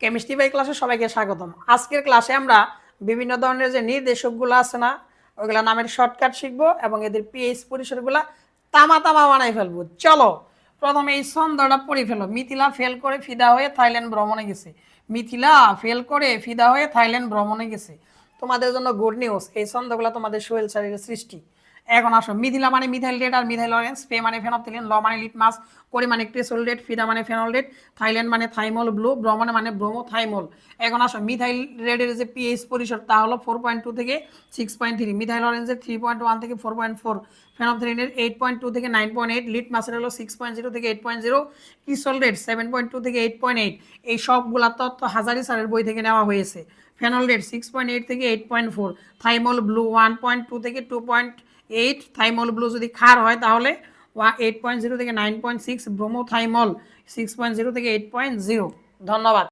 Chemistry by ক্লাসে সবাইকে স্বাগতম। আজকের ক্লাসে আমরা বিভিন্ন ধরনের যে নির্দেশকগুলো আছে না ওইগুলা নামের শর্টকাট শিখব এবং এদের পিএইচ পরিসরগুলা তামা তামা বানাই ফেলব। চলো, প্রথমে এই ছন্দটা পড়ে ফেলো। মিথিলা ফেল করে ফিদা হয়ে থাইল্যান্ড ভ্রমণে গেছে। মিথিলা ফেল করে ফিদা হয়ে থাইল্যান্ড ভ্রমণে গেছে। তোমাদের জন্য গুড নিউজ এই ছন্দগুলো তোমাদের সোহেল শরীরের সৃষ্টি। এখন আসো, মিথিলা মানে মিথাইল রেড আর মিথাইল অরেঞ্জ, পে মানে ফেনপথিলিন, ল মানে লিটমাস করে মানে ক্রিসোল রেড ফিদা মানে ফেনল রেড থাইল্যান্ড মানে থাইমল ব্লু ব্রহ্মণে মানে ব্রোমো থাইমল। এখন আসো, মিথাইল রেডের যে পিএইচ পরিসর, তা হলো ফোর পয়েন্ট টু থেকে সিক্স পয়েন্ট থ্রি মিথাইল অরেঞ্জের থ্রি পয়েন্ট ওয়ান থেকে ফোর পয়েন্ট ফোর ফেনপথিলিনের এইট পয়েন্ট টু থেকে নাইন পয়েন্ট এইট লিট মাসের হলো সিক্স পয়েন্ট জিরো থেকে eight point zero cresol red seven point two থেকে এইট পয়েন্ট এইট এই সবগুলা তথ্য হাজারি স্যারের বই থেকে নেওয়া হয়েছে। Phenol red six point eight থেকে eight point four thymol blue one point two থেকে two point eight thymol blue যদি খার হয় তাহলে ওয়া এইট পয়েন্ট জিরো থেকে nine point six bromothymol six point zero থেকে এইট পয়েন্ট জিরো ধন্যবাদ।